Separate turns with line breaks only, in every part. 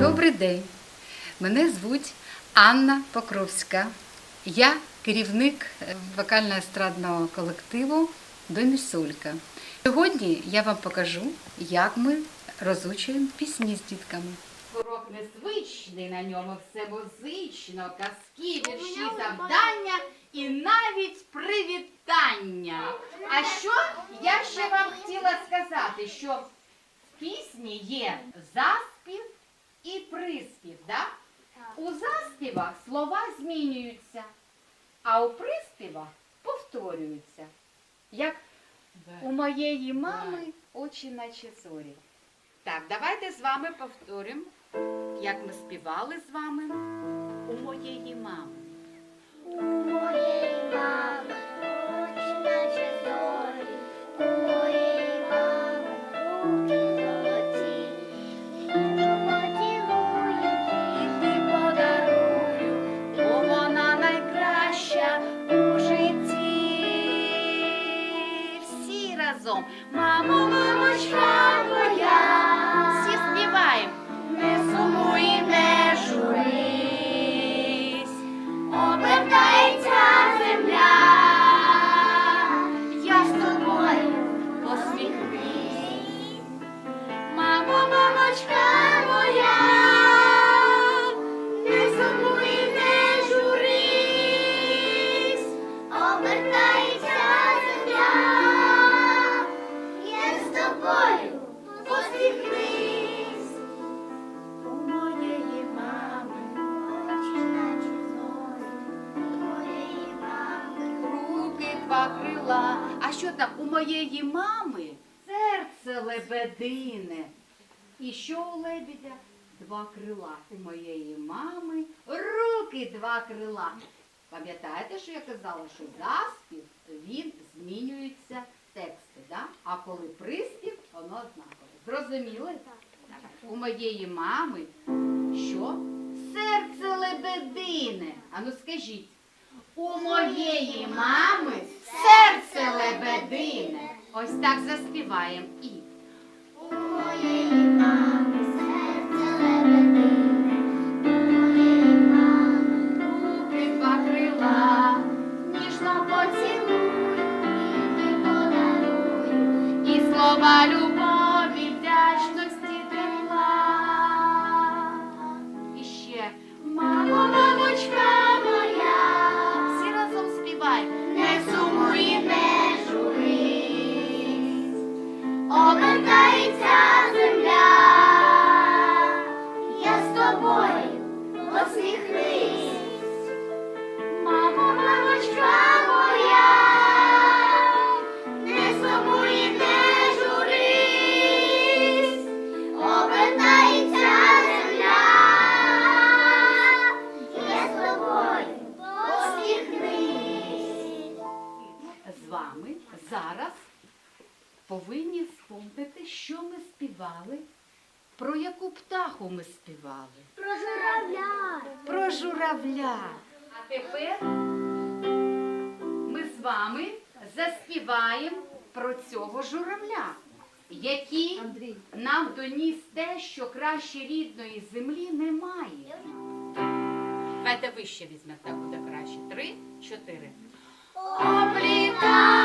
Добрий день. Мене звуть Анна Покровська. Я керівник е, вокально-естрадного колективу Домісолька. Сьогодні я вам покажу, як ми розучуємо пісні з дітками.
Урок незвичний, на ньому все музично, казки, вірші, завдання і навіть привітання. А що я ще вам хотіла сказати, що в пісні є заспів і приспів, да? У заспівах слова змінюються, а у приспівах повторюються. Як у моєї мами очі наче зорі. Так, давайте з вами повторимо, як ми співали з вами у моєї мами.
Mom, mom,
mom. Два крила. А що там у моєї мами? Серце лебедине. І що у лебедя? Два крила. У моєї мами руки два крила. Пам'ятаєте, що я казала, що заспів він змінюється тексти, да? а коли приспів, воно однакове. Зрозуміли? У моєї мами що? Серце лебедине. Ану скажіть. У моєї мами серце лебедине. Ось так заспіваємо і.
У моєї мами серце лебедине, у моєї мами
Руки два крила, ніжно поцілуй,
і подарую.
і слова любові, зараз повинні вспомнити, що ми співали, про яку птаху ми співали.
Про журавля.
Про журавля. А тепер ми з вами заспіваємо про цього журавля, який нам доніс те, що краще рідної землі немає. Хайте вище візьмете, так буде краще. Три, чотири.
Облітав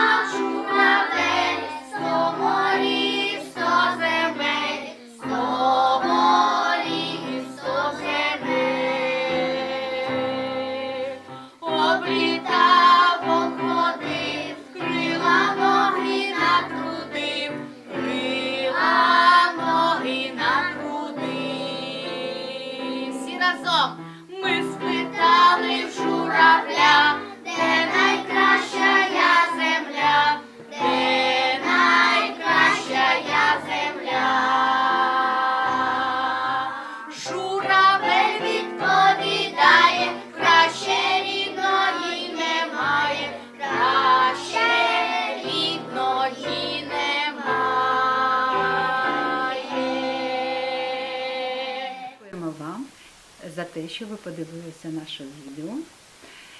те, що ви подивилися наше відео.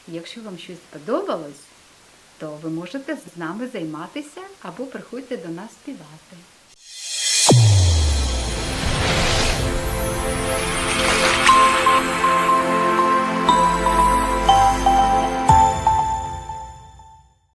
Якщо вам щось сподобалось, то ви можете з нами займатися або приходьте до нас співати.